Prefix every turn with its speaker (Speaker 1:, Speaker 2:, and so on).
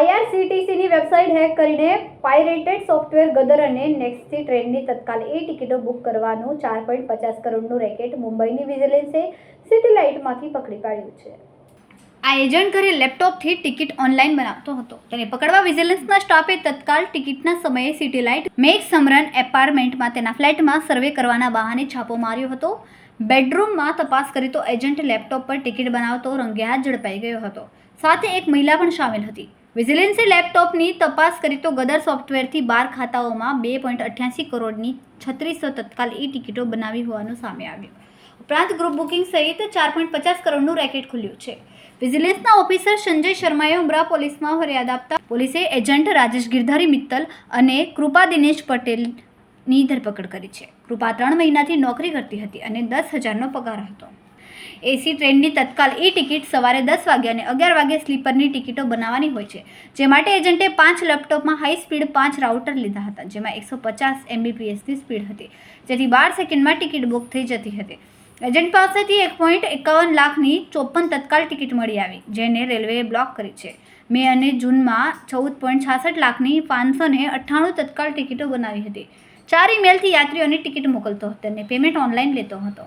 Speaker 1: Website hack કરીને pirated software Gadar અને નેક્સ્ટથી ટ્રેનની તત્કાલ એ ટિકિટો બુક કરવાનું ચાર પોઈન્ટ પચાસ કરોડનું રેકેટ મુંબઈની વિજિલન્સે સિટી લાઇટમાંથી પકડી પાડ્યું છે. આ એજન્ટ ઘરે લેપટોપથી ટિકિટ ઓનલાઈન બનાવતો હતો. તેને પકડવા વિજિલન્સના સ્ટાફે તત્કાલ ટિકિટના સમયે સિટી લાઇટ મેક સમરન એપાર્ટમેન્ટમાં તેના ફ્લેટમાં સર્વે કરવાના બહાને છાપો માર્યો હતો. બેડરૂમમાં તપાસ કરી તો એજન્ટ લેપટોપ પર ટિકિટ બનાવતો રંગે હાથ ઝડપાઈ ગયો હતો. સાથે એક મહિલા પણ સામેલ હતી. વિજિલન્સે લેપટોપની તપાસ કરી તો ગદર સોફ્ટવેરથી બાર ખાતાઓમાં બે પોઈન્ટ અઠ્યાસી કરોડની છત્રીસો તત્કાલ ઈ ટિકિટો બનાવી હોવાનું સામે આવ્યું. ઉપરાંત ગ્રુપ બુકિંગ સહિત ચાર પોઈન્ટ પચાસ કરોડનું રેકેટ ખુલ્યું છે. વિજિલન્સના ઓફિસર સંજય શર્માએ ઉમરા પોલીસમાં ફરિયાદ આપતા પોલીસે એજન્ટ રાજેશ ગિરધારી મિત્તલ અને કૃપા દિનેશ પટેલની ધરપકડ કરી છે. કૃપા ત્રણ મહિનાથી નોકરી કરતી હતી અને દસ હજારનો પગાર હતો. એસી ટ્રેનની તત્કાલ ઈ ટિકિટ સવારે દસ વાગે અને અગિયાર વાગે સ્લીપરની ટિકિટો બનાવવાની હોય છે. જે માટે એજન્ટે પાંચ લેપટોપમાં હાઈ સ્પીડ પાંચ રાઉટર લીધા હતા, જેમાં એકસો પચાસ એમબીપીએસની સ્પીડ હતી. જેથી બાર સેકન્ડમાં ટિકિટ બુક થઈ જતી હતી. એજન્ટ પાસેથી એક પોઈન્ટ એકાવન લાખની ચોપન તત્કાલ ટિકિટ મળી આવી, જેને રેલવેએ બ્લોક કરી છે. મે અને જૂનમાં ચૌદ પોઈન્ટ છાસઠ લાખની પાંચસો ને અઠ્ઠાણું તત્કાલ ટિકિટો બનાવી હતી. ચાર ઈમેલથી યાત્રીઓની ટિકિટ મોકલતો હતો અને પેમેન્ટ ઓનલાઈન લેતો હતો.